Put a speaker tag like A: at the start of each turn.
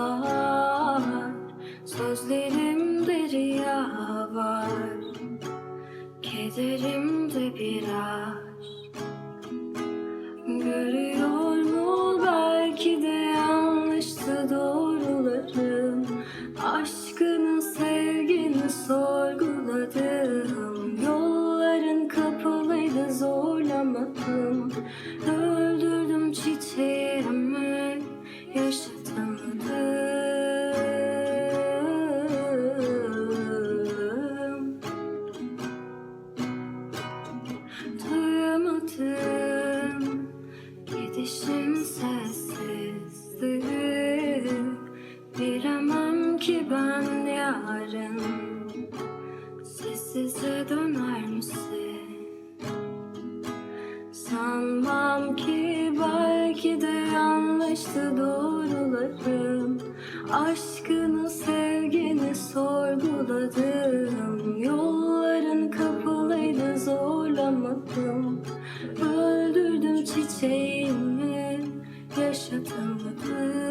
A: atlar Sözlerimde riya var. Kederimde bir aşk. Görüyor mu? Belki de yanlıştı doğrularım. Aşkı ben yarın. Sessize döner misin? Sanmam ki belki de yanlıştı doğrularım. Aşkını sevgini sorguladım. Yolların kapalıydı zorlamadım. Öldürdüm çiçeğimi yaşatamadım.